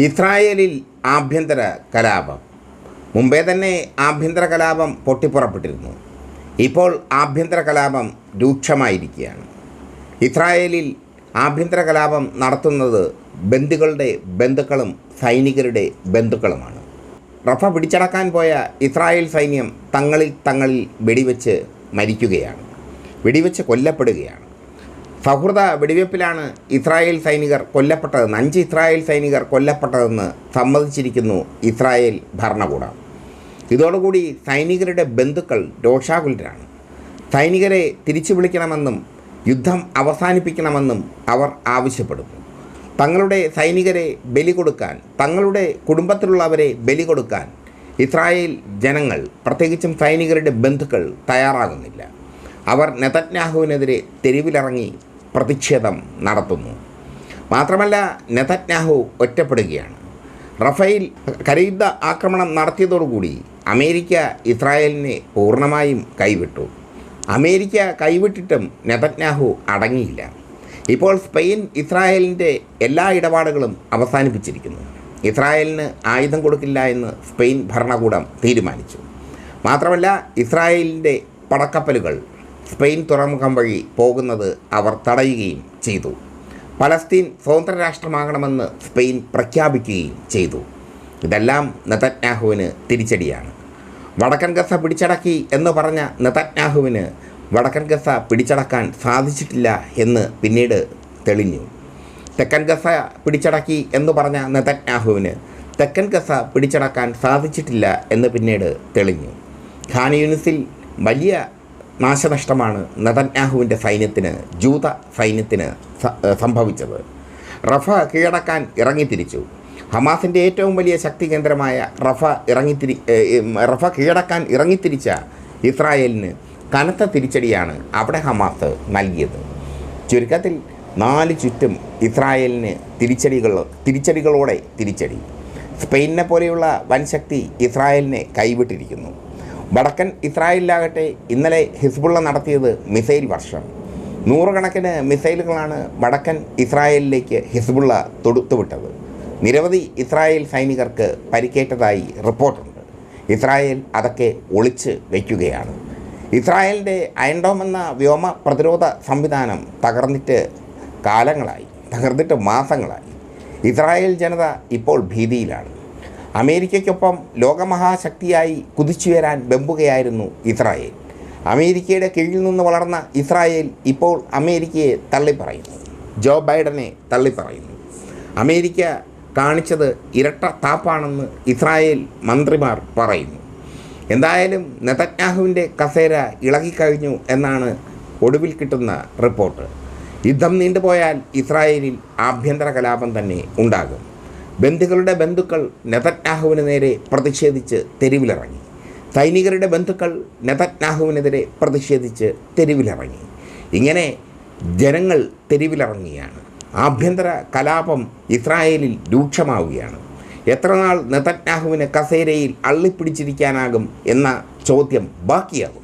ഇസ്രായേലിൽ ആഭ്യന്തര കലാപം. മുമ്പേ തന്നെ ആഭ്യന്തര കലാപം പൊട്ടിപ്പുറപ്പെട്ടിരുന്നു. ഇപ്പോൾ ആഭ്യന്തര കലാപം രൂക്ഷമായിരിക്കുകയാണ്. ഇസ്രായേലിൽ ആഭ്യന്തര കലാപം നടത്തുന്നത് ബന്ധുക്കളുടെ ബന്ധുക്കളും സൈനികരുടെ ബന്ധുക്കളുമാണ്. റഫ പിടിച്ചടക്കാൻ പോയ ഇസ്രായേൽ സൈന്യം തങ്ങളിൽ തങ്ങളിൽ വെടിവെച്ച് മരിക്കുകയാണ്. വെടിവെച്ച് കൊല്ലപ്പെടുകയാണ്. സൗഹൃദ വെടിവയ്പ്പിലാണ് ഇസ്രായേൽ സൈനികർ കൊല്ലപ്പെട്ടതെന്ന് അഞ്ച് ഇസ്രായേൽ സൈനികർ കൊല്ലപ്പെട്ടതെന്ന് സമ്മതിച്ചിരിക്കുന്നു ഇസ്രായേൽ ഭരണകൂടം. ഇതോടുകൂടി സൈനികരുടെ ബന്ധുക്കൾ രോഷാകുലരാണ്. സൈനികരെ തിരിച്ചു വിളിക്കണമെന്നും യുദ്ധം അവസാനിപ്പിക്കണമെന്നും അവർ ആവശ്യപ്പെടുന്നു. തങ്ങളുടെ സൈനികരെ ബലി കൊടുക്കാൻ തങ്ങളുടെ കുടുംബത്തിലുള്ളവരെ ബലി കൊടുക്കാൻ ഇസ്രായേൽ ജനങ്ങൾ പ്രത്യേകിച്ചും സൈനികരുടെ ബന്ധുക്കൾ തയ്യാറാകുന്നില്ല. അവർ നെതന്യാഹുവിനെതിരെ തെരുവിലിറങ്ങി പ്രതിഷേധം നടത്തുന്നു. മാത്രമല്ല നെതന്യാഹു ഒറ്റപ്പെടുകയാണ്. റഫേൽ കരയുദ്ധ ആക്രമണം നടത്തിയതോടുകൂടി അമേരിക്ക ഇസ്രായേലിനെ പൂർണമായും കൈവിട്ടു. അമേരിക്ക കൈവിട്ടിട്ടും നെതന്യാഹു അടങ്ങിയില്ല. ഇപ്പോൾ സ്പെയിൻ ഇസ്രായേലിന്റെ എല്ലാ ഇടപാടുകളും അവസാനിപ്പിച്ചിരിക്കുന്നു. ഇസ്രായേലിന് ആയുധം കൊടുക്കില്ല എന്ന് സ്പെയിൻ ഭരണകൂടം തീരുമാനിച്ചു. മാത്രമല്ല ഇസ്രായേലിന്റെ പടക്കപ്പലുകൾ സ്പെയിൻ തുറമുഖം വഴി പോകുന്നത് അവർ തടയുകയും ചെയ്തു. പലസ്തീൻ സ്വതന്ത്ര രാഷ്ട്രമാകണമെന്ന് സ്പെയിൻ പ്രഖ്യാപിക്കുകയും ചെയ്തു. ഇതെല്ലാം നെതന്യാഹുവിന് തിരിച്ചടിയാണ്. വടക്കൻ ഗസ പിടിച്ചടക്കി എന്ന് പറഞ്ഞ നെതന്യാഹുവിന് വടക്കൻ ഗസ പിടിച്ചടക്കാൻ സാധിച്ചിട്ടില്ല എന്ന് പിന്നീട് തെളിഞ്ഞു. തെക്കൻ ഗസ പിടിച്ചടക്കി എന്ന് പറഞ്ഞ നെതന്യാഹുവിന് തെക്കൻ ഗസ പിടിച്ചടക്കാൻ സാധിച്ചിട്ടില്ല എന്ന് പിന്നീട് തെളിഞ്ഞു. ഖാൻ യൂണിസിൽ വലിയ നാശനഷ്ടമാണ് നെതന്യാഹുവിന്റെ സൈന്യത്തിന് ജൂത സൈന്യത്തിന് സംഭവിച്ചത്. റഫ കീഴടക്കാൻ ഇറങ്ങിത്തിരിച്ചു. ഹമാസിന്റെ ഏറ്റവും വലിയ ശക്തി കേന്ദ്രമായ റഫ ഇറങ്ങിത്തിരി റഫ കീഴടക്കാൻ ഇറങ്ങിത്തിരിച്ച ഇസ്രായേലിന് കനത്ത തിരിച്ചടിയാണ് അവിടെ ഹമാസ് നൽകിയത്. ചുരുക്കത്തിൽ നാല് ചുറ്റും ഇസ്രായേലിന് തിരിച്ചടികൾ തിരിച്ചടികളോടെ തിരിച്ചടി. സ്പെയിനിനെ പോലെയുള്ള വൻശക്തി ഇസ്രായേലിനെ കൈവിട്ടിരിക്കുന്നു. വടക്കൻ ഇസ്രായേലിലാകട്ടെ ഇന്നലെ ഹിസ്ബുള്ള നടത്തിയത് മിസൈൽ വർഷം. നൂറുകണക്കിന് മിസൈലുകളാണ് വടക്കൻ ഇസ്രായേലിലേക്ക് ഹിസ്ബുള്ള തൊടുത്തുവിട്ടത് നിരവധി ഇസ്രായേൽ സൈനികർക്ക് പരിക്കേറ്റതായി റിപ്പോർട്ടുണ്ട്. ഇസ്രായേൽ അതൊക്കെ ഒളിച്ച് വയ്ക്കുകയാണ് ഇസ്രായേലിന്റെ അയൻഡോം എന്ന വ്യോമ പ്രതിരോധ സംവിധാനം തകർന്നിട്ട് കാലങ്ങളായി തകർന്നിട്ട് മാസങ്ങളായി. ഇസ്രായേൽ ജനത ഇപ്പോൾ ഭീതിയിലാണ്. അമേരിക്കയ്ക്കൊപ്പം ലോകമഹാശക്തിയായി കുതിച്ചുയരാൻ വെമ്പുകയായിരുന്നു ഇസ്രായേൽ. അമേരിക്കയുടെ കീഴിൽ നിന്ന് വളർന്ന ഇസ്രായേൽ ഇപ്പോൾ അമേരിക്കയെ തള്ളിപ്പറയുന്നു. ജോ ബൈഡനെ തള്ളിപ്പറയുന്നു. അമേരിക്ക കാണിച്ചത് ഇരട്ട താപ്പാണെന്ന് ഇസ്രായേൽ മന്ത്രിമാർ പറയുന്നു. എന്തായാലും നെതന്യാഹുവിന്റെ കസേര ഇളകിക്കഴിഞ്ഞു എന്നാണ് ഒടുവിൽ കിട്ടുന്ന റിപ്പോർട്ട്. യുദ്ധം നീണ്ടുപോയാൽ ഇസ്രായേലിൽ ആഭ്യന്തര കലാപം തന്നെ ഉണ്ടാകും. ബന്ധുക്കളുടെ ബന്ധുക്കൾ നെതന്യാഹുവിന് നേരെ പ്രതിഷേധിച്ച് തെരുവിലിറങ്ങി. സൈനികരുടെ ബന്ധുക്കൾ നെതന്യാഹുവിനെതിരെ പ്രതിഷേധിച്ച് തെരുവിലിറങ്ങി. ഇങ്ങനെ ജനങ്ങൾ തെരുവിലിറങ്ങുകയാണ്. ആഭ്യന്തര കലാപം ഇസ്രായേലിൽ രൂക്ഷമാവുകയാണ്. എത്രനാൾ നാൾ നെതന്യാഹുവിനെ കസേരയിൽ അള്ളിപ്പിടിച്ചിരിക്കാനാകും എന്ന ചോദ്യം ബാക്കിയാകും.